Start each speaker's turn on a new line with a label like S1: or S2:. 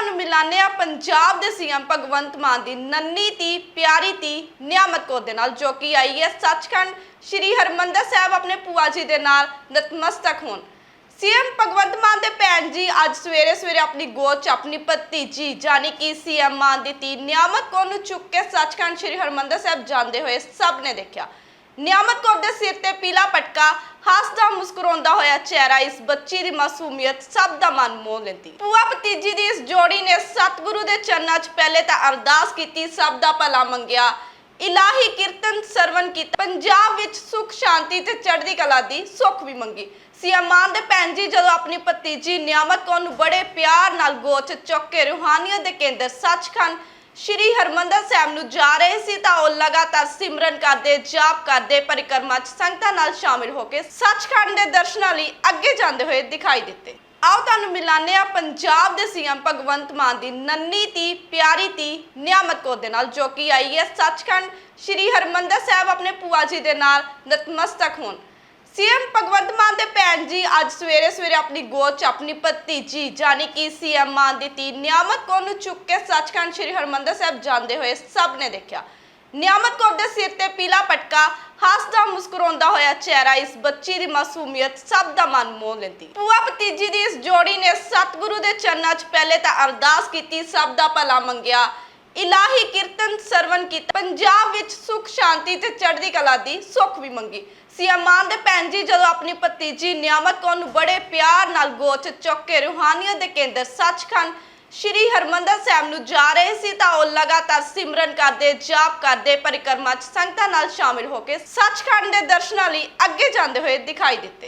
S1: ਤੁਹਾਨੂੰ ਮਿਲਾਨੇ ਆ ਪੰਜਾਬ ਦੇ ਸੀਐਮ ਭਗਵੰਤ ਮਾਨ ਦੀ ਨੰਨੀ ਤੀ ਪਿਆਰੀ ਤੀ ਨਿਆਮਤ ਕੌਰ ਦੇ ਨਾਲ, ਜੋ ਕਿ ਆਈ ਹੈ ਸੱਚਖੰਡ ਸ੍ਰੀ ਹਰਮੰਦਰ ਸਾਹਿਬ ਆਪਣੇ ਭੂਆ ਜੀ ਦੇ ਨਾਲ ਨਤਮਸਤਕ ਹੋਣ। ਸੀਐਮ ਭਗਵੰਤ ਮਾਨ ਦੇ ਭੈਣ ਜੀ ਅੱਜ ਸਵੇਰੇ ਸਵੇਰੇ ਆਪਣੀ ਗੋਦ ਚ ਆਪਣੀ ਭਤੀਜੀ ਜਾਨੀ ਕਿ ਸੀਐਮ ਮਾਨ ਦੀ ਤੀ ਨਿਆਮਤ ਕੌਰ ਨੂੰ ਚੁੱਕ ਕੇ ਸੱਚਖੰਡ ਸ੍ਰੀ ਹਰਮੰਦਰ ਸਾਹਿਬ ਜਾਂਦੇ ਹੋਏ ਸਭ ਨੇ ਦੇਖਿਆ। ਨਿਆਮਤ ਕੌਰ ਦੇ ਸਿਰ ਤੇ ਪੀਲਾ ਪਟਕਾ ਹੱਸਦਾ ਮੁਸਕਰਾਉਂਦਾ ਹੋਇਆ ਚਿਹਰਾ ਇਸ ਬੱਚੀ ਦੀ ਮਾਸੂਮੀਅਤ ਸਭ ਦਾ ਮਨ ਮੋਹ ਲੈਂਦੀ। ਪੂਆ ਭਤੀਜੀ ਦੀ ਇਸ ਜੋੜੀ ਨੇ ਸਤਿਗੁਰੂ ਦੇ ਚਰਨਾਂ 'ਚ ਪਹਿਲੇ ਤਾਂ ਅਰਦਾਸ ਕੀਤੀ, ਸਭ ਦਾ ਭਲਾ ਮੰਗਿਆ। ਇਲਾਹੀ ਕੀਰਤਨ ਸਰਵਨ ਕੀਤਾ। ਪੰਜਾਬ ਵਿੱਚ ਸੁਖ, ਸ਼ਾਂਤੀ ਤੇ ਚੜ੍ਹਦੀ ਕਲਾ ਦੀ ਸੁੱਖ ਵੀ ਮੰਗੀ। ਸੀਐਮ ਦੇ ਭੈਣ ਜੀ ਜਦੋਂ ਆਪਣੀ ਭਤੀਜੀ ਨਿਆਮਤ ਕੌਰ ਨੂੰ ਬੜੇ ਪਿਆਰ ਨਾਲ ਗੋਚ ਚੁੱਕ ਕੇ ਰੂਹਾਨੀਅਤ ਦੇ ਕੇਂਦਰ ਸੱਚਖੰਡ ਸ਼੍ਰੀ ਹਰਮੰਦਰ ਸਾਹਿਬ ਨੂੰ ਜਾ ਰਹੇ ਸੀ ਤਾਂ ਉਹ ਲਗਾਤਾਰ ਸਿਮਰਨ ਕਰਦੇ, ਜਾਪ ਕਰਦੇ, ਪਰਿਕਰਮਾ 'ਚ ਸੰਗਤਾਂ ਨਾਲ ਸ਼ਾਮਿਲ ਹੋ ਕੇ ਸੱਚਖੰਡ ਦੇ ਦਰਸ਼ਨਾਂ ਲਈ ਅੱਗੇ ਜਾਂਦੇ ਹੋਏ ਦਿਖਾਈ ਦਿੱਤੇ। ਆਓ ਤੁਹਾਨੂੰ ਮਿਲਾਨੇ ਆ ਪੰਜਾਬ ਦੇ ਸੀਐਮ ਭਗਵੰਤ ਮਾਨ ਦੀ ਨੰਨੀ ਤੀ ਪਿਆਰੀ ਤੀ ਨਿਆਮਤ ਕੌਰ ਦੇ ਨਾਲ, ਜੋ ਕਿ ਆਈ ਹੈ ਸੱਚਖੰਡ। ਸ੍ਰੀ ਹਰਮੰਦਰ ਸਾਹਿਬ ਆਪਣੇ ਭੂਆ ਜੀ ਦੇ ਨਾਲ ਨਤਮਸਤਕ ਹੋਣ। ਸੀਐਮ ਭਗਵੰਤ ਮਾਨ ਦੇ ਭੈਣ ਜੀ ਅੱਜ ਸਵੇਰੇ ਸਵੇਰੇ ਆਪਣੀ ਗੋਦ 'ਚ ਆਪਣੀ ਭਤੀਜੀ ਜਾਨੀ ਕਿ ਸੀਐਮ ਮਾਨ ਦੀ ਤੀ ਨਿਆਮਤ ਕੌਰ ਨੂੰ ਚੁੱਕ ਕੇ ਸੱਚਖੰਡ ਸ੍ਰੀ ਹਰਮੰਦਰ ਸਾਹਿਬ ਜਾਂਦੇ ਹੋਏ ਸਭ ਨੇ ਦੇਖਿਆ। ਨਿਆਮਤ ਕੌਰ ਦੇ ਸਿਰ ਤੇ ਪੀਲਾ ਪਟਕਾ ਹੱਸਦਾ ਮੁਸਕਰਾਉਂਦਾ ਹੋਇਆ ਚਿਹਰਾ ਇਸ ਬੱਚੀ ਦੀ ਮਾਸੂਮੀਅਤ ਸਭ ਦਾ ਮਨ ਮੋਹ ਲੈਂਦੀ। ਪੂਆ ਭਤੀਜੀ ਦੀ ਇਸ ਜੋੜੀ ਨੇ ਸਤਿਗੁਰੂ ਦੇ ਚਰਨਾਂ 'ਚ ਪਹਿਲੇ ਤਾਂ ਅਰਦਾਸ ਕੀਤੀ, ਸਭ ਦਾ ਭਲਾ ਮੰਗਿਆ। ਇਲਾਹੀ ਕੀਰਤਨ ਸਰਵਨ ਕੀਤਾ। ਪੰਜਾਬ ਵਿੱਚ ਸੁਖ, ਸ਼ਾਂਤੀ ਤੇ ਚੜ੍ਹਦੀ ਕਲਾ ਦੀ ਸੁੱਖ ਵੀ ਮੰਗੀ। ਸੀਐਮ ਮਾਨ ਦੇ ਭੈਣ ਜੀ ਜਦੋਂ ਆਪਣੀ ਭਤੀਜੀ ਨਿਆਮਤ ਕੌਰ ਨੂੰ ਬੜੇ ਪਿਆਰ ਨਾਲ ਗੋਚ ਚੁੱਕ ਕੇ ਰੂਹਾਨੀਅਤ ਦੇ ਕੇਂਦਰ ਸੱਚਖੰਡ ਸ਼੍ਰੀ ਹਰਮੰਦਰ ਸਾਹਿਬ ਨੂੰ ਜਾ ਰਹੇ ਸੀ ਤਾਂ ਉਹ ਲਗਾਤਾਰ ਸਿਮਰਨ ਕਰਦੇ, ਜਾਪ ਕਰਦੇ, ਪਰਿਕਰਮਾ 'ਚ ਸੰਗਤਾਂ ਨਾਲ ਸ਼ਾਮਿਲ ਹੋ ਕੇ ਸੱਚਖੰਡ ਦੇ ਦਰਸ਼ਨਾਂ ਲਈ ਅੱਗੇ ਜਾਂਦੇ ਹੋਏ ਦਿਖਾਈ ਦਿੱਤੇ।